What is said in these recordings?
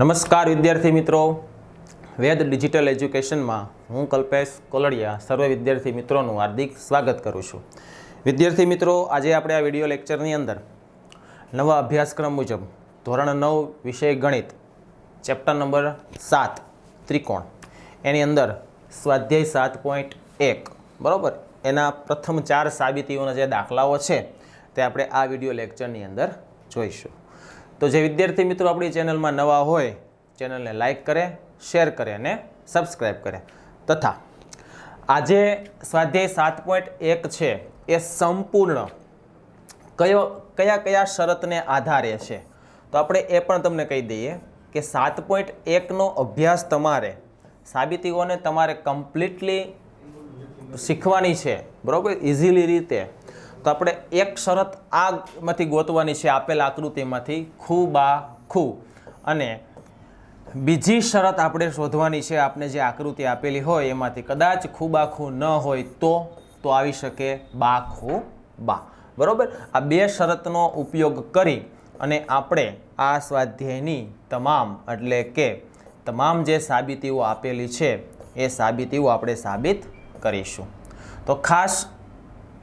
નમસ્કાર વિદ્યાર્થી મિત્રો. વેદ ડિજિટલ એજ્યુકેશનમાં હું કલ્પેશ કોલડિયા, સર્વે વિદ્યાર્થી મિત્રોનું હાર્દિક સ્વાગત કરું છું. વિદ્યાર્થી મિત્રો, આજે આપણે આ વીડિયો લેક્ચરની અંદર નવા અભ્યાસક્રમ મુજબ ધોરણ નવ વિષય ગણિત, ચેપ્ટર નંબર સાત, ત્રિકોણ, એની અંદર સ્વાધ્યાય સાત પોઈન્ટ એક, બરાબર? એના પ્રથમ ચાર સાબિતીઓના જે દાખલાઓ છે તે આપણે આ વીડિયો લેક્ચરની અંદર જોઈશું. તો જે વિદ્યાર્થી મિત્રો આપણી ચેનલમાં નવા હોય, ચેનલને લાઇક કરે, શેર કરે અને સબસ્ક્રાઈબ કરે. તથા, આજે સ્વાધ્યાય સાત પોઈન્ટ એક છે, એ સંપૂર્ણ કયો, કયા કયા શરતને આધારે છે? તો આપણે એ પણ તમને કહી દઈએ કે સાત પોઈન્ટ એકનો અભ્યાસ તમારે સાબિતીઓને તમારે કમ્પ્લીટલી શીખવાની છે, બરાબર? ઇઝીલી રીતે. તો આપણે એક શરત આમાંથી ગોતવાની છે આપેલ આકૃતિમાંથી ખૂબ બા ખૂ. અને બીજી શરત આપણે શોધવાની છે આપણે જે આકૃતિ આપેલી હોય એમાંથી કદાચ ખૂબાખું ન હોય તો તો આવી શકે બા ખુ બા. બરાબર? આ બે શરતનો ઉપયોગ કરી અને આપણે આ સ્વાધ્યાયની તમામ, એટલે કે તમામ જે સાબિતીઓ આપેલી છે, એ સાબિતીઓ આપણે સાબિત કરીશું. તો ખાસ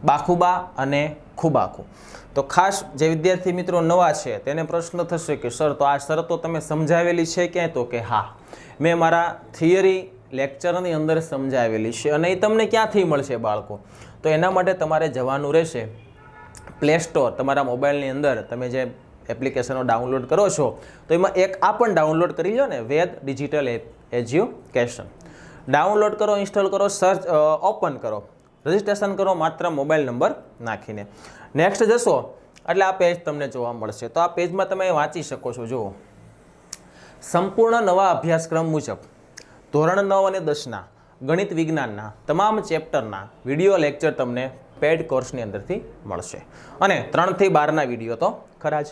બાખુબા અને ખુબાખુ. તો ખાસ જે વિદ્યાર્થી મિત્રો નવા છે, તેને પ્રશ્ન થશે કે, સર, તો આ શરતો તમે સમજાવેલી છે ક્યાંય? તો કે, હા. મેં મારા થિયરી લેક્ચરની અંદર સમજાવેલી છે અને એ તમને ક્યાંથી મળશે બાળકો? તો એના માટે તમારે જવાનું રહેશે પ્લે સ્ટોર, તમારા મોબાઈલની અંદર. તમે જે એપ્લિકેશનો ડાઉનલોડ કરો છો, તો એમાં એક આ પણ ડાઉનલોડ કરી લો ને, વેદ ડિજિટલ એજ્યુકેશન. ડાઉનલોડ કરો, ઇન્સ્ટોલ કરો, સર્ચ ઓપન કરો. રજિસ્ટ્રેશન કરો માત્ર મોબાઈલ નંબર નાખીને. નેક્સ્ટ જશો. એટલે આ પેજ તમને જોવા મળશે. તો આ પેજમાં તમે વાંચી શકો છો. જુઓ. સંપૂર્ણ નવા અભ્યાસક્રમ મુજબ, ધોરણ નવ અને દસના, ગણિત વિજ્ઞાનના, તમામ ચેપ્ટરના વીડિયો લેક્ચર તમને પેડ કોર્સની અંદરથી મળશે. અને ત્રણથી બારના વીડિયો તો ખરા જ.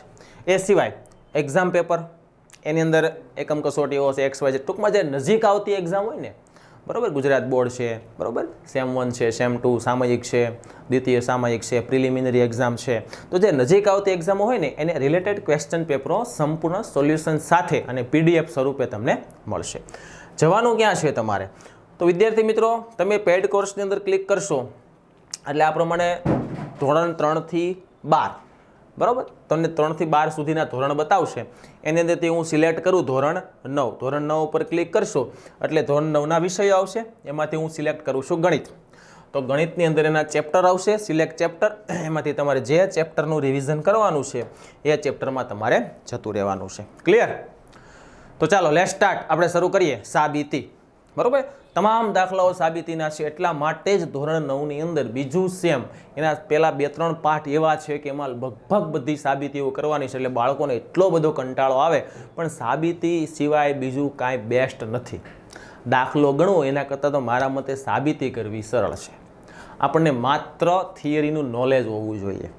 એ સિવાય એક્ઝામ પેપર એની અંદર એકમ કસોટીઓ છે, એક્સ વાય ટૂંકમાં જે નજીક આવતી એક્ઝામ હોય ને બરાબર? ગુજરાત બોર્ડ છે, બરાબર? સેમ વન છે સેમ ટુ સામયિક છે, દ્વિતીય સામયિક છે પ્રિલિમિનરી એક્ઝામ છે. તો જે નજીક આવતી એક્ઝામો હોય ને, એને રિલેટેડ ક્વેશ્ચન પેપરો સંપૂર્ણ સોલ્યુશન સાથે અને પીડીએફ સ્વરૂપે તમને મળશે. જવાનું ક્યાં છે તમારે? તો વિદ્યાર્થી મિત્રો, તમે પેડ કોર્સની અંદર ક્લિક કરશો. એટલે આ પ્રમાણે ધોરણ ત્રણથી બાર બરાબર? તમને ત્રણથી બાર સુધીના ધોરણ બતાવશે. એની અંદરથી હું સિલેક્ટ કરું ધોરણ નવ. ધોરણ નવ ઉપર ક્લિક કરશો, એટલે ધોરણ નવના વિષયો આવશે. એમાંથી હું સિલેક્ટ કરું છું ગણિત. તો ગણિતની અંદર એના ચેપ્ટર આવશે, સિલેક્ટ ચેપ્ટર. એમાંથી તમારે જે ચેપ્ટરનું રિવિઝન કરવાનું છે, એ ચેપ્ટરમાં તમારે જતું રહેવાનું છે. ક્લિયર તો ચાલો લેટ સ્ટાર્ટ આપણે શરૂ કરીએ. સાબિતી. બરાબર? તમામ દાખલાઓ સાબિતીના છે એટલા માટે જ ધોરણ નવની અંદર બીજું સેમ એના પહેલાં બે ત્રણ પાઠ એવા છે કે એમાં લગભગ બધી સાબિતીઓ કરવાની છે એટલે બાળકોને એટલો બધો કંટાળો આવે, પણ સાબિતી સિવાય બીજું કાંઈ બેસ્ટ નથી. દાખલો ગણવો એના કરતાં તો મારા મતે સાબિતી કરવી સરળ છે. આપણને માત્ર થિયરીનું નોલેજ હોવું જોઈએ.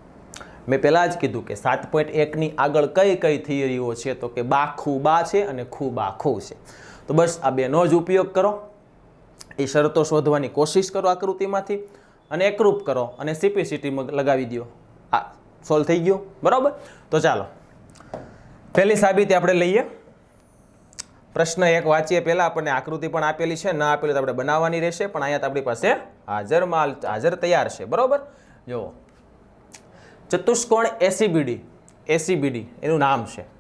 મેં પહેલાં જ કીધું કે સાત પોઈન્ટ એકની આગળ કઈ કઈ થિયરીઓ છે તો કે બા ખૂબા છે અને ખુ બા ખુ છે. તો બસ આ બેનો જ ઉપયોગ કરો. એ શરતો શોધવાની કોશિશ કરો આકૃતિમાંથી અને એકરૂપ કરો અને સીપીસીટી લગાવી દો આ સોલ્વ થઈ ગયું. બરાબર? તો ચાલો. પહેલી સાબિતી આપણે લઈએ. પ્રશ્ન એક વાંચીએ પહેલાં. આપણને આકૃતિ પણ આપેલી છે. ન આપેલી તો આપણે બનાવવાની રહેશે. પણ અહીંયા આપણી પાસે હાજર માલ, હાજર તૈયાર છે. બરાબર? જુઓ. ચતુષ્કોણ એસીબીડી. એસીબીડી. એનું નામ છે.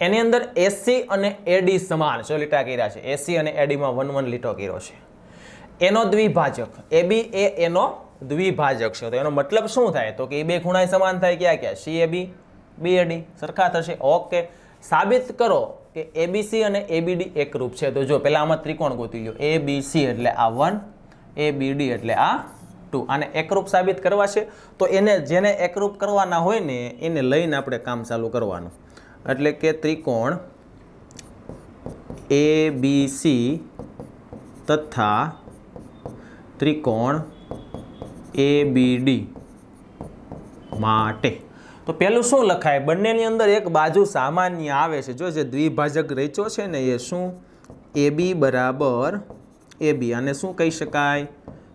એની અંદર એસી અને એડી સમાન જો લીટા કર્યા છે. એસી અને એડીમાં વન વન લીટો કર્યો છે. એનો દ્વિભાજક એ બી એ એનો દ્વિભાજક છે. તો એનો મતલબ શું થાય? તો કે એ બે ખૂણાય સમાન થાય ક્યાં ક્યાં? સી એ બી બી એડી સરખા થશે. ઓકે સાબિત કરો કે એબીસી અને એબીડી એકરૂપ છે. તો જો પહેલાં આમાં ત્રિકોણ ગોતી લો એ બી સી એટલે આ વન એ બી ડી એટલે આ ટુ. આને એકરૂપ સાબિત કરવા છે. તો એને જેને એકરૂપ કરવાના હોય ને, એને લઈને આપણે કામ ચાલુ કરવાનું. એટલે કે ત્રિકોણ એ બી સી તથા ત્રિકોણ એ બી ડી માટે. તો પહેલું શું લખાય? બંનેની અંદર એક બાજુ સામાન્ય આવે છે. જો જે દ્વિભાજક રેચો છે ને, એ શું? એ બી બરાબર એ બી અને શું કહી શકાય?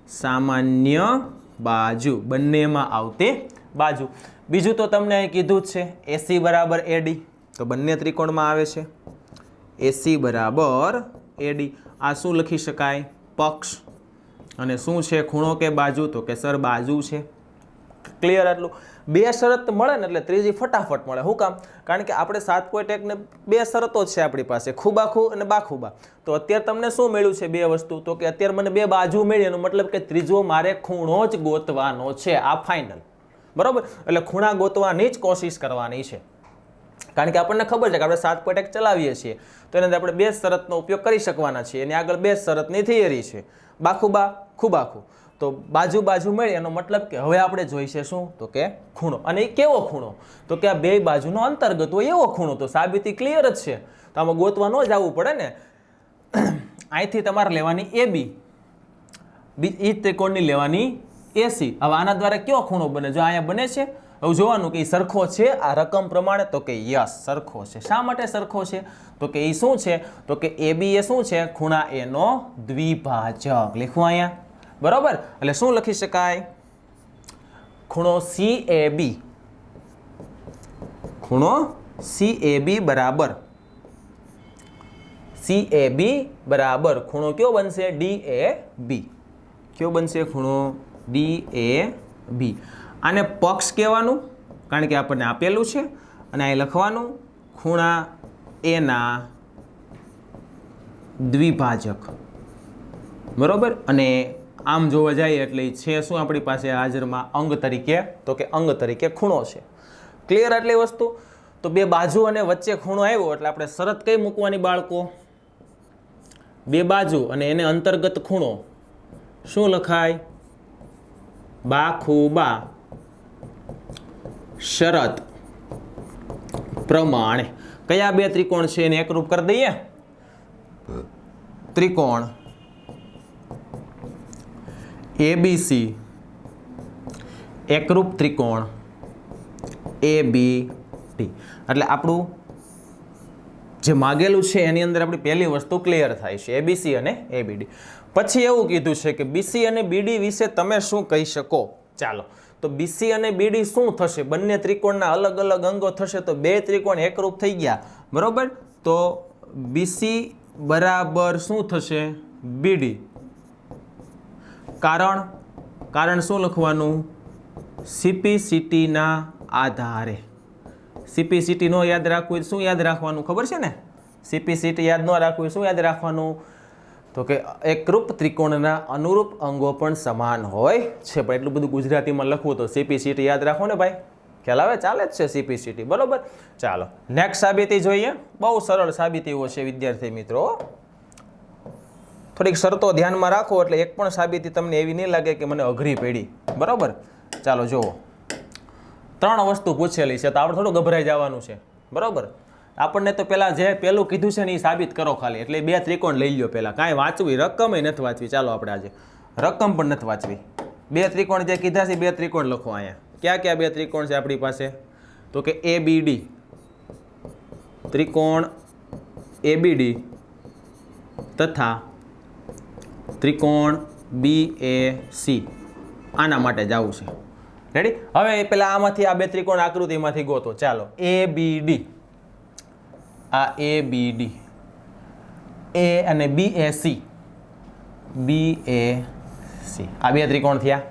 સામાન્ય બાજુ. બંનેમાં આવતી બાજુ. બીજું તો તમને કીધું જ છે. એસી બરાબર એડી તો બંને ત્રિકોણમાં આવે છે. એસી બરાબર એડી આ શું લખી શકાય? પક્ષ. અને શું છે? ખૂણો કે બાજુ? તો કે સર બાજુ છે. ક્લિયર આટલું? બે શરત મળે ને એટલે ત્રીજી ફટાફટ મળે. શું કામ? કારણ કે આપણે સાત પોઈન્ટ એકને બે શરતો છે આપણી પાસે. ખૂબાખૂ અને બાખૂબા. તો અત્યારે તમને શું મળ્યું છે બે વસ્તુ? તો કે અત્યારે મને બે બાજુ મળી એનો મતલબ કે ત્રીજો મારે ખૂણો જ ગોતવાનો છે. આ ફાઇનલ બરાબર? એટલે ખૂણા ગોતવાની જ કોશિશ કરવાની છે. કારણ કે આપણને ખબર છે કે આપણે સાત પોઈન્ટ એક ચલાવીએ છીએ. તો એના અંદર આપણે બે શરતનો ઉપયોગ કરી શકવાના છીએ. એની આગળ બે શરતની થિયરી છે. બાખુબા, ખૂબાખું. તો બાજુ બાજુ મળી એનો મતલબ કે હવે આપણે જોઈશે શું? તો કે ખૂણો. અને એ કેવો ખૂણો? તો કે આ બે બાજુનો અંતર્ગત હોય એવો ખૂણો. તો સાબિતી ક્લિયર જ છે. તો આમાં ગોતવા ન જવું પડે ને. અહીંથી તમારે લેવાની એ બી. એ ત્રિકોણની લેવાની એસી હવે આના દ્વારા કયો ખૂણો બને? જો અહીંયા બને છે હવે જોવાનું કે એ સરખો છે? આ રકમ પ્રમાણે તો કે યસ, સરખો છે. શા માટે સરખો છે? તો કે એ શું છે? તો કે એ બી એ શું છે? ખૂણા એનો દ્વિભાજક. લખવું અહીંયા. બરાબર? એટલે શું લખી શકાય? ખૂણો સી એ બી ખૂણો સી એ બી બરાબર. સી એ બી બરાબર. ખૂણો કયો બનશે? ડી એ બી કયો બનશે ખૂણો? ડી એ બી આને પક્ષ કહેવાનું, કારણ કે આપણને આપેલું છે. અને અહીં લખવાનું, ખૂણા એના દ્વિભાજક. બરાબર? અને આમ જોવા જઈએ એટલે છે શું? આપણી પાસે હાજરમાં અંગ તરીકે, તો કે અંગ તરીકે ખૂણો છે. ક્લિયર આટલી વસ્તુ? તો બે બાજુ અને વચ્ચે ખૂણો આવ્યો, એટલે આપણે શરત કઈ મૂકવાની બાળકો? બે બાજુ અને એને અંતર્ગત ખૂણો. શું લખાય? બા ખૂબા શરત પ્રમાણે. કયા બે ત્રિકોણ છે એને એકરૂપ કરી દઈએ? ત્રિકોણ એબીસી એકરૂપ ત્રિકોણ એ બી ટી એટલે આપણું જે માગેલું છે એની અંદર આપણી પહેલી વસ્તુ ક્લિયર થાય છે એબીસી અને એબીડી પછી એવું કીધું છે કે બીસી અને બીડી વિશે તમે શું કહી શકો? ચાલો. તો બીસી અને બીડી શું થશે? બંને ત્રિકોણના અલગ અલગ અંગો થશે તો બે ત્રિકોણ એકરૂપ થઈ ગયા. બરાબર? તો બીસી બરાબર શું થશે? બીડી કારણ કારણ શું લખવાનું? સીપીસીટીના આધારે. સીપીસીટી નો યાદ રાખવું શું યાદ રાખવાનું? ખબર છે ને? સીપીસીટી યાદ ન રાખવું શું યાદ રાખવાનું? તો કે એકરૂપ ત્રિકોણના અનુરૂપ અંગો પણ સમાન હોય છે. પણ એટલું બધું ગુજરાતીમાં લખવું તો સીપીસીટી યાદ રાખો ને ભાઈ. ખ્યાલ આવે? ચાલે જ છે સીપીસીટી બરાબર? ચાલો. નેક્સ્ટ સાબિતી જોઈએ. બહુ સરળ સાબિતીઓ છે વિદ્યાર્થી મિત્રો. થોડીક શરતો ધ્યાનમાં રાખો એટલે એક પણ સાબિતી તમને એવી નહીં લાગે કે મને અઘરી પડી. બરાબર? ચાલો જુઓ. ત્રણ વસ્તુ પૂછેલી છે તો આપણે થોડું ગભરાઈ જવાનું છે. બરોબર? આપણને તો પેલા જે પેલું કીધું છે ને એ સાબિત કરો ખાલી. એટલે બે ત્રિકોણ લઈ લ્યો પહેલાં કાંઈ વાંચવી, રકમ નથી વાંચવી. ચાલો આપણે આજે. રકમ પણ નથી વાંચવી. બે ત્રિકોણ જે કીધા છે બે ત્રિકોણ લખો અહીંયા. ક્યાં ક્યાં બે ત્રિકોણ છે આપણી પાસે? તો કે એ ત્રિકોણ એ બી ડી તથા ત્રિકોણ બી એ સી આના માટે જવું છે. રેડી હવે પેલા આમાંથી આ બે ત્રિકોણ આકૃતિમાંથી ગોતો. ચાલો. એ બી ડી આ એ બી ડી એ અને બી A C B A C આ બે ત્રિકોણ થયા.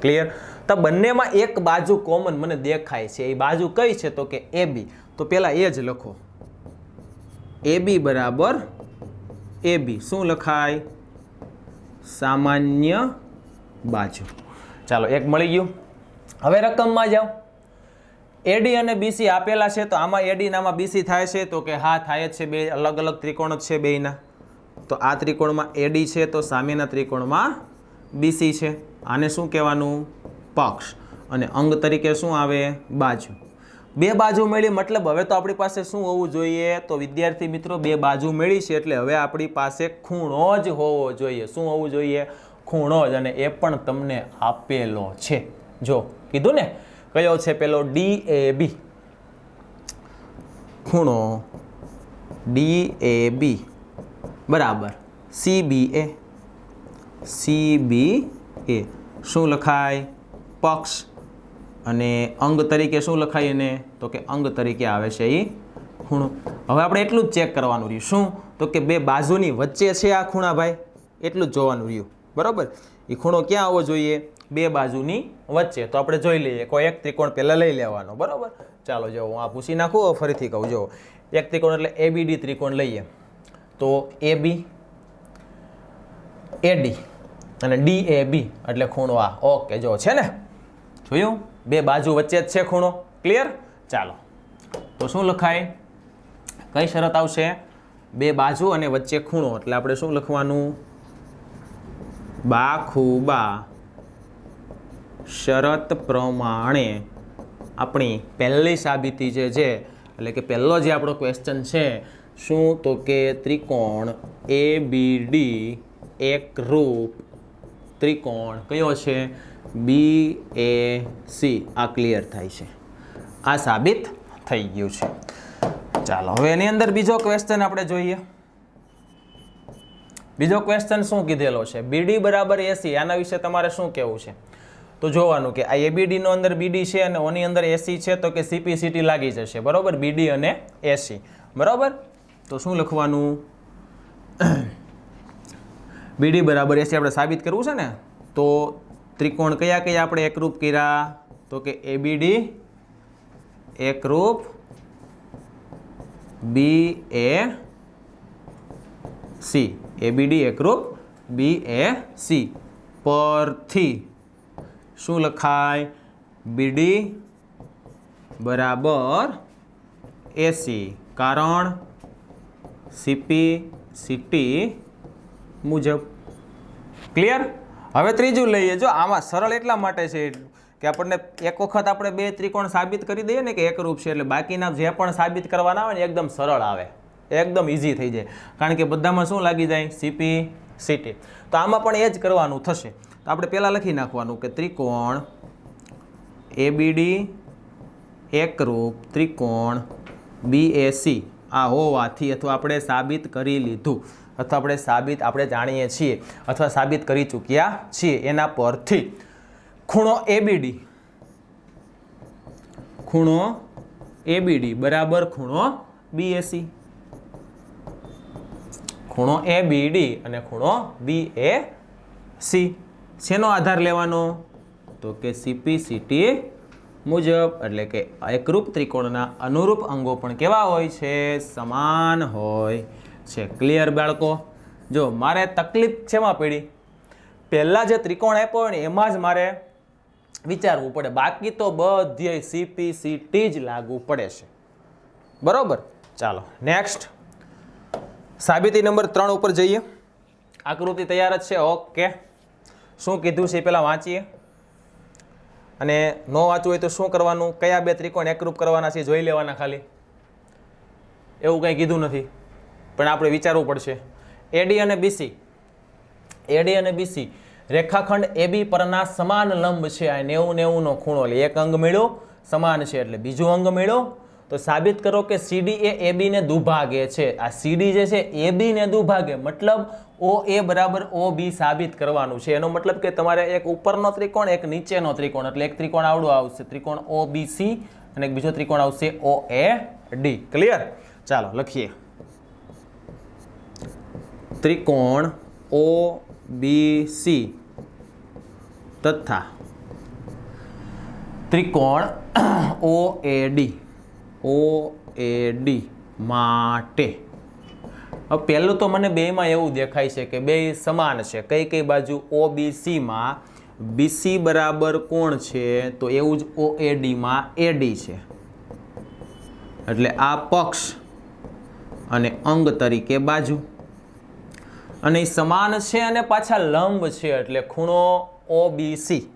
ક્લિયર તો બંનેમાં એક બાજુ કોમન મને દેખાય છે. એ બાજુ કઈ છે? તો કે એ બી તો પહેલાં એ જ લખો. એ બી બરાબર એ બી શું લખાય? સામાન્ય બાજુ. ચાલો, એક મળી ગયું. હવે રકમમાં જાઓ. એડી અને બીસી આપેલા છે, તો આમાં એડી નામાં બીસી થાય છે, તો કે હા, થાય જ છે, બે અલગ અલગ ત્રિકોણ જ છે બેયના. તો આ ત્રિકોણમાં એડી છે, તો સામેના ત્રિકોણમાં બીસી છે. આને શું કહેવાનું? પક્ષ. અને અંગ તરીકે શું આવે? બાજુ. બે બાજુ મળી, મતલબ હવે તો આપણી પાસે શું હોવું જોઈએ? તો વિદ્યાર્થી મિત્રો, બે બાજુ મળી છે, એટલે હવે આપણી પાસે ખૂણો જ હોવો જોઈએ. શું હોવું જોઈએ? ખૂણો જ, અને એ પણ તમને આપેલો છે. જો, કીધું ને? કયો છે પેલો? ડી એ બી ખૂણો ડી એ બી બરાબર. C B A C B એ શું લખાય? પક્ષ. અને અંગ તરીકે શું લખાય એને? તો કે અંગ તરીકે આવે છે એ ખૂણો. હવે આપણે એટલું જ ચેક કરવાનું રહ્યું. શું? તો કે બે બાજુની વચ્ચે છે આ ખૂણા ભાઈ. એટલું જ જોવાનું રહ્યું. બરાબર? એ ખૂણો ક્યાં આવવો જોઈએ? બે બાજુની વચ્ચે. તો આપણે જોઈ લઈએ, કોઈ એક ત્રિકોણ પહેલાં લઈ લેવાનો, બરાબર? ચાલો, જો હું આ પૂછી નાખું ફરીથી કહું, જો. એક ત્રિકોણ એટલે એબીડી ત્રિકોણ લઈએ. તો એ બી એડી અને ડી એ બી એટલે ખૂણો આ. ઓકે, જો, છે ને? જોયું? બે બાજુ વચ્ચે જ છે ખૂણો. ક્લિયર ચાલો. તો શું લખાય? કઈ શરત આવશે? બે બાજુ અને વચ્ચે ખૂણો. એટલે આપણે શું લખવાનું? બા ખૂબા શરત પ્રમાણે આપણી પહેલી સાબિતી જે છે, એટલે કે પહેલો જે આપણો ક્વેશ્ચન છે, શું તો કે ત્રિકોણ એ બી ડી એકરૂપ ત્રિકોણ કયો છે? બી એ સી આ ક્લિયર થાય છે. આ સાબિત થઈ ગયું છે. ચાલો, હવે એની અંદર બીજો ક્વેશ્ચન આપણે જોઈએ. બીજો ક્વેશ્ચન શું કીધેલો છે? બીડી બરાબર એસી આના વિશે તમારે શું કહેવું છે? તો જોવાનું કે આ એબીડીનો અંદર બીડી છે અને ઓની અંદર એસી છે તો કે સીપીસીટી લાગી જશે. બરાબર? બીડી અને એસી બરાબર? તો શું લખવાનું? બીડી બરાબર એસી આપણે સાબિત કરવું છે ને? તો ત્રિકોણ કયા કયા આપણે એકરૂપ કર્યા? તો કે એબીડી એકરૂપ બી એ સી એબીડી એકરૂપ બી એ સી પરથી શું લખાય? બીડી બરાબર એસી કારણ સીપી સીટી મુજબ. ક્લિયર હવે ત્રીજું લઈએ. જો આમાં સરળ એટલા માટે છે કે આપણને એક વખત આપણે બે ત્રિકોણ સાબિત કરી દઈએ ને કે એકરૂપ છે એટલે બાકીના જે પણ સાબિત કરવાના આવે ને એકદમ સરળ આવે. એકદમ ઇઝી થઈ જાય. કારણ કે બધામાં શું લાગી જાય? સીપી સીટી તો આમાં પણ એ જ કરવાનું થશે. તો આપણે પહેલાં લખી નાખવાનું કે ત્રિકોણ એબીડી એકરૂપ ત્રિકોણ બીએસી આ હોવાથી અથવા આપણે સાબિત કરી લીધું અથવા આપણે સાબિત આપણે જાણીએ છીએ અથવા સાબિત કરી ચૂક્યા છીએ એના પરથી. ખૂણો એબીડી ખૂણો એબીડી બરાબર ખૂણો બીએસી ખૂણો એ બીડી અને ખૂણો બી એ સી શેનો આધાર લેવાનો? તો કે સીપી સીટી મુજબ, એટલે કે એકરૂપ ત્રિકોણના અનુરૂપ અંગો પણ કેવા હોય છે? સમાન હોય છે. ક્લિયર બાળકો? જો, મારે તકલીફ છેમાં પડી? પહેલાં જે ત્રિકોણ આપ્યો ને, એમાં જ મારે વિચારવું પડે. બાકી તો બધે સીપી સીટી જ લાગુ પડે છે. બરાબર? ચાલો નેક્સ્ટ સાબિતી નંબર ત્રણ ઉપર જઈએ. આકૃતિ તૈયાર જ છે. ઓકે. શું કીધું છે એ પહેલાં વાંચીએ. અને ન વાંચવું હોય તો શું કરવાનું? કયા બે ત્રિકોણ એકરૂપ કરવાના છે જોઈ લેવાના ખાલી. એવું કંઈ કીધું નથી. પણ આપણે વિચારવું પડશે. એડી અને બીસી એડી અને બીસી રેખાખંડ એબી પરના સમાન લંબ છે આ નેવું નેવુંનો ખૂણો એટલે એક અંગ મેળ્યો સમાન છે એટલે બીજું અંગ મેળ્યો તો સાબિત કરો કે સીડી એ એબીને દુભાગે છે. આ સીડી જે છે એબીને દુભાગે. મતલબ ઓ એ બરાબર ઓ બી સાબિત કરવાનું છે. એનો મતલબ કે તમારે એક ઉપરનો ત્રિકોણ, એક નીચેનો ત્રિકોણ. એટલે એક ત્રિકોણ આવડું આવશે. ત્રિકોણ ઓ બી સી અને એક બીજો ત્રિકોણ આવશે ઓ એ ડી ક્લિયર ચાલો, લખીએ. ત્રિકોણ ઓ બી સી તથા ત્રિકોણ ઓ એ ડી ઓ એ ડી માટે. હવે પહેલું તો મને બેમાં એવું દેખાય છે કે બે સમાન છે. કઈ કઈ બાજુ? ઓ બી સીમાં બીસી બરાબર કોણ છે? તો એવું જ ઓ એ ડીમાં એડી છે. એટલે આ પક્ષ અને અંગ તરીકે બાજુ. અને એ સમાન છે અને પાછા લંબ છે એટલે ખૂણો ઓ બી સી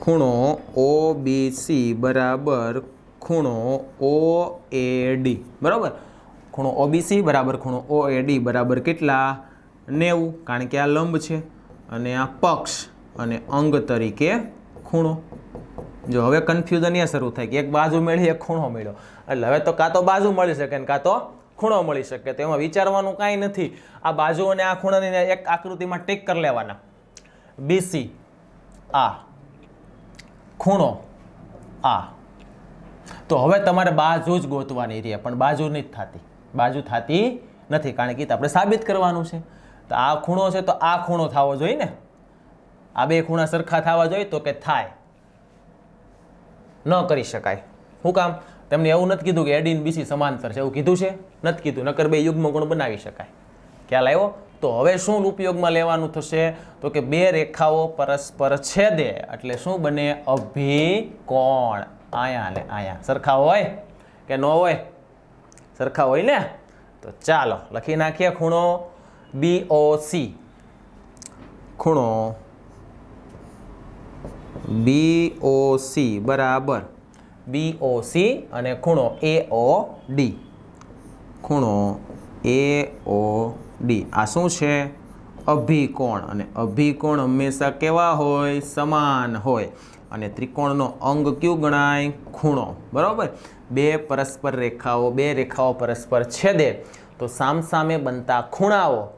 ખૂણો ઓ બી સી બરાબર ખૂણો ઓ એ ડી બરાબર? ખૂણો ઓ બી સી બરાબર ખૂણો ઓ એ ડી બરાબર કેટલા? નેવું. કારણ કે આ લંબ છે અને આ પક્ષ અને અંગ તરીકે ખૂણો. જો હવે કન્ફ્યુઝન એ શરૂ થાય કે એક બાજુ મેળવી, એક ખૂણો મળ્યો એટલે હવે તો કાં તો બાજુ મળી શકે ને કાં તો ખૂણો મળી શકે. તો એમાં વિચારવાનું કાંઈ નથી. આ બાજુ અને આ ખૂણાની એક આકૃતિમાં ટેક કરી લેવાના. બીસી. આ. ખૂણો આ. તો હવે તમારે બાજુ જ ગોતવાની રહે, પણ બાજુ નથી થતી. બાજુ થતી નથી, કારણ કે આપણે સાબિત કરવાનું છે. તો આ ખૂણો છે, તો આ ખૂણો થવો જોઈએ ને. આ બે ખૂણા સરખા થવા જોઈએ તો કે થાય. ન કરી શકાય. શું કામ? તેમને એવું નથી કીધું કે એડીન, બીસી સમાંતર છે, એવું કીધું છે? નથી કીધું, નકર બે યુગ્મ ગુણ બનાવી શકાય. ખ્યાલ આવ્યો? તો હવે શું ઉપયોગમાં લેવાનું થશે? તો કે બે રેખાઓ પરસ્પર છેદે. એટલે શું બને? અભિકોણ. આયા ને આયા. સરખા હોય? કે ન હોય? સરખા હોય ને? તો ચાલો, લખી નાખીએ ખૂણો. બી ઓ સી ખૂણો. બી ઓ સી બરાબર. બી ઓ સી અને ખૂણો એ ઓ ડી ખૂણો એ ઓ ડી, આ શું છે? અભિકોણ. અને અભિકોણ હંમેશા કેવા હોય? સમાન હોય. અને ત્રિકોણનો અંગ કયું ગણાય? ખૂણો. બરાબર? બે પરસ્પર રેખાઓ, બે રેખાઓ પરસ્પર છેદે. તો સામસામે બનતા ખૂણાઓ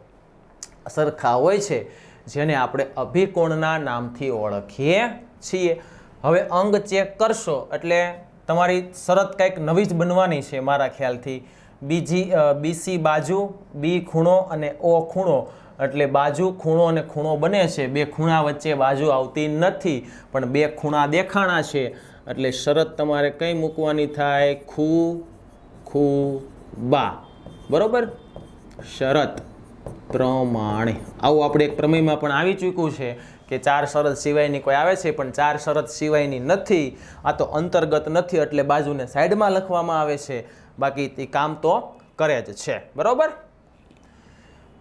સરખા હોય છે, જેને આપણે અભિકોણના નામથી ઓળખીએ છીએ. હવે અંગ ચેક કરશો એટલે તમારી શરત કંઈક નવી જ બનવાની છે મારા ખ્યાલથી. બીજી બીસી બાજુ, બી ખૂણો અને ઓ ખૂણો. એટલે બાજુ ખૂણો અને ખૂણો બને છે. બે ખૂણા વચ્ચે બાજુ આવતી નથી, પણ બે ખૂણા દેખાણા છે. એટલે શરત તમારે કઈ મૂકવાની થાય? ખૂ ખૂ, બા. બરોબર? શરત પ્રમાણે. આવું આપણે એક પ્રમેયમાં પણ આવી ચૂક્યું છે કે ચાર શરત સિવાયની કોઈ આવે છે, પણ ચાર શરત સિવાયની નથી. આ તો અંતર્ગત નથી, એટલે બાજુને સાઈડમાં લખવામાં આવે છે. બાકી તે કામ તો કરે જ છે. બરાબર?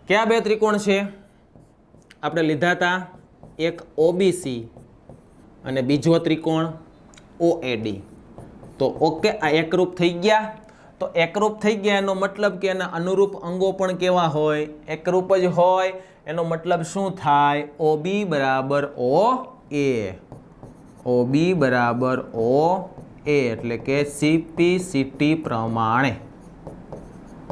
કયા બે ત્રિકોણ છે? આપણે લીધા હતા એક ઓબીસી અને બીજો ત્રિકોણ ઓએડી તો ઓકે, આ એકરૂપ થઈ ગયા. તો એકરૂપ થઈ ગયા એનો મતલબ કે એના અનુરૂપ અંગો પણ કેવા હોય? એકરૂપ જ હોય. એનો મતલબ શું થાય? ઓ બી બરાબર ઓ એ ઓ બી બરાબર ઓ એ એટલે કે સીપીસીટી પ્રમાણે.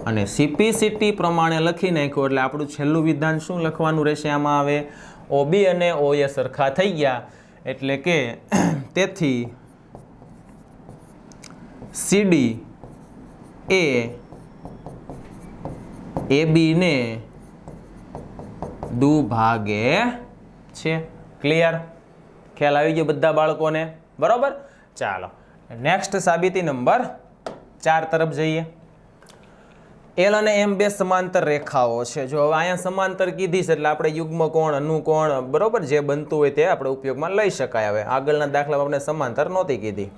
અને સીપીસીટી પ્રમાણે લખી નાખ્યું એટલે આપણું છેલ્લું વિધાન શું લખવાનું રહેશે? આમાં આવે ઓબી અને ઓએ સરખા થઈ ગયા. એટલે કે તેથી સીડી એ એ બીને દુભાગે છે. ક્લિયર ખ્યાલ આવી ગયો બધા બાળકોને? બરાબર? ચાલો. નેક્સ્ટ સાબિતી નંબર ચાર તરફ જઈએ. એલ અને એમ બે સમાંતર રેખાઓ છે. જો હવે અહીંયા સમાંતર કીધી છે, એટલે આપણે યુગ્મ કોણ અનુકોણ બરોબર? જે બનતું હોય તે આપણે ઉપયોગમાં લઈ શકાય. હવે આગળના દાખલામાં આપણે સમાંતર નહોતી કીધી.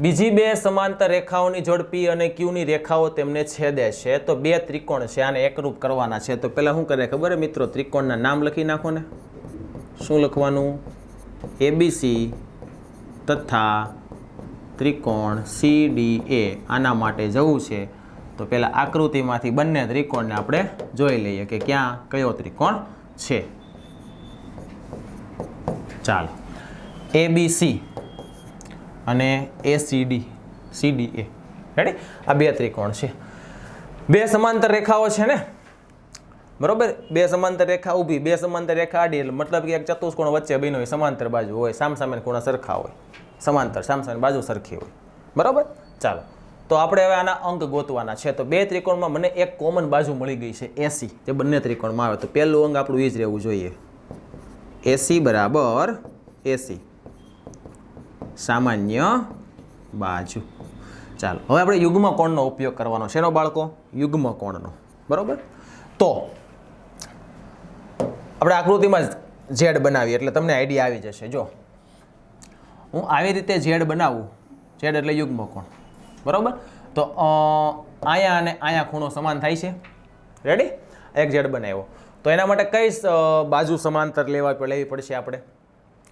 બીજી બે સમાંતર રેખાઓની જોડ પી અને ક્યુની રેખાઓ તેમને છેદે છે. તો બે ત્રિકોણ છે, આને એકરૂપ કરવાના છે. તો પહેલાં શું કરે ખબર મિત્રો? ત્રિકોણના નામ લખી નાખો ને. શું લખવાનું? એબીસી તથા ત્રિકોણ સી ડી એ આના માટે જવું છે. તો પહેલાં આકૃતિમાંથી બંને ત્રિકોણને આપણે જોઈ લઈએ કે ક્યાં કયો ત્રિકોણ છે. ચાલો. સી અને એસીડી સીડી એ રેડી આ બે ત્રિકોણ છે. બે સમાંતર રેખાઓ છે ને? બરોબર? બે સમાંતર રેખા ઊભી, બે સમાંતર રેખા આડી, એટલે મતલબ કે એક ચતુષ્કોણ વચ્ચે બન્યો હોય, સમાંતર બાજુ હોય, સામસામે ખૂણા સરખા હોય. સમાંતર, સામસામે બાજુ સરખી હોય. બરોબર? ચાલો. તો આપણે હવે આના અંક ગોતવાના છે. તો બે ત્રિકોણમાં મને એક કોમન બાજુ મળી ગઈ છે, એસી. જે બંને ત્રિકોણમાં આવે. તો પહેલું અંગ આપણું એ જ રહેવું જોઈએ. એસી બરાબર એસી. સામાન્ય બાજુ. ચાલો. હવે આપણે યુગ્મ કોણનો ઉપયોગ કરવાનો છે. એનો બાળકો? યુગ્મ કોણનો બરાબર? તો આપણે આકૃતિમાં ઝેડ બનાવીએ, એટલે તમને આઈડિયા આવી જશે. જો, હું આવી રીતે ઝેડ બનાવું, ઝેડ એટલે યુગ્મ કોણ, બરાબર? તો અહીંયા અને અહીંયા ખૂણો સમાન થાય છે. રેડી એક ઝેડ બનાવ્યો. તો એના માટે કઈ બાજુ સમાંતર લેવા લેવી પડશે આપણે?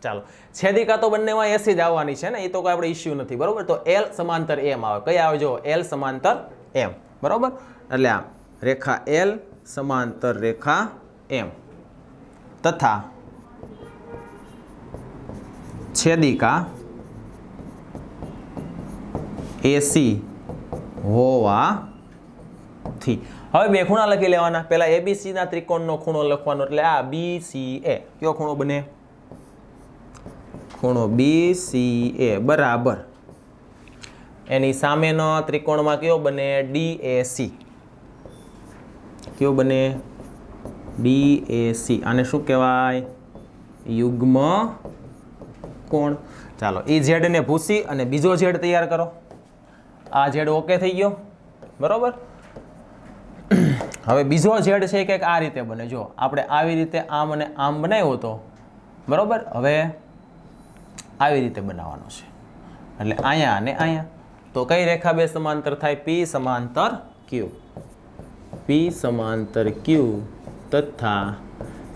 ચાલો. છેદિકા તો બંનેમાં એસી જ આવવાની છે ને એ તો કોઈ આપણે ઇસ્યુ નથી, બરાબર? તો એલ સમાંતર એમ આવે. કઈ આવે? જો એલ સમાંતર એમ બરાબર? એટલે આમ રેખા એલ સમાંતર રેખા એમ તથા છેદિકા એસી હોવાથી. હવે બે ખૂણા લખી લેવાના. પહેલા એબીસીના ત્રિકોણનો ખૂણો લખવાનો. એટલે આ બી સી એ કયો ખૂણો બને? ખૂણો બી સી એ બરાબર. એની સામેનો ત્રિકોણમાં કયો બને? ડી એ સી કયો બને? ડી એ સી આને શું કહેવાય? યુગ્મ કોણ? ચાલો એ ઝેડને ભૂસી અને બીજો ઝેડ તૈયાર કરો. આ ઝેડ ઓકે થઈ ગયો? બરાબર? હવે બીજો ઝેડ છે કંઈક આ રીતે બને. જો, આપણે આવી રીતે આમ અને આમ બનાવ્યો હતો બરાબર? હવે આવી રીતે બનાવવાનો છે. એટલે અહીંયા અને અહીંયા. તો કઈ રેખા બે સમાંતર થાય? પી સમાંતર ક્યુ પી સમાંતર ક્યુ તથા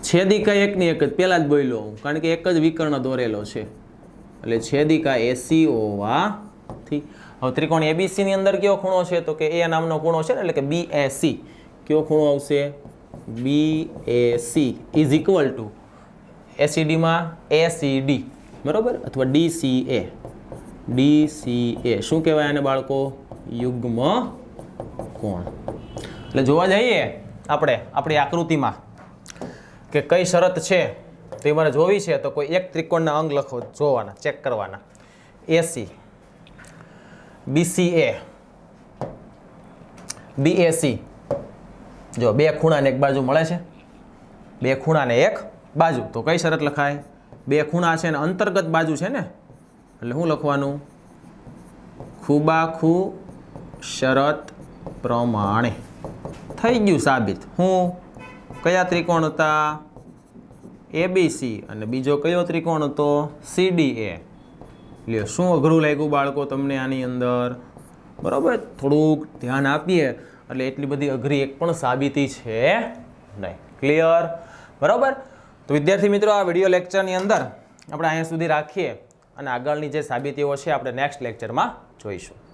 છેદિકા એકની એક જ, પહેલાં જ બોલ્યો હું, કારણ કે એક જ વિકર્ણ દોરેલો છે. એટલે છેદિકા એસી થી, હવે ત્રિકોણ એબીસીની અંદર કયો ખૂણો છે? તો કે એ નામનો ખૂણો છે ને, એટલે કે બી એસી કયો ખૂણો આવશે? B A C is equal to એસીડીમાં ACD બરાબર? અથવા ડીસી એ ડીસી એ શું કહેવાય આને બાળકો? યુગ્મ કોણ? એટલે જોવા જઈએ આપણે, આપણી આકૃતિમાં, કે કઈ શરત છે, તે મારે જોવી છે, તો કોઈ એક ત્રિકોણના અંગ લખો, જોવાના ચેક કરવાના. એસી બીસીએ બીએસી જો, બે ખૂણાને એક બાજુ મળે છે, બે ખૂણાને એક બાજુ, તો કઈ શરત લખાય? બે ખૂણા છે ને અંતર્ગત બાજુ છે ને, એટલે શું લખવાનું? ખૂબાખૂ શરત પ્રમાણે. થઈ ગયું સાબિત. હું કયા ત્રિકોણ હતા? એબીસી અને બીજો કયો ત્રિકોણ હતો? સીડીએ એટલે શું અઘરું લાગ્યું બાળકો તમને આની અંદર? બરાબર? થોડુંક ધ્યાન આપીએ. એટલે એટલી બધી અઘરી એક પણ સાબિતી છે નહીં. ક્લિયર બરાબર? તો વિદ્યાર્થી મિત્રો, આ વીડિયો લેક્ચરની અંદર આપણે અહીંયા સુધી રાખીએ અને આગળની જે સાબિતીઓ છે, આપણે નેક્સ્ટ લેક્ચરમાં જોઈશું.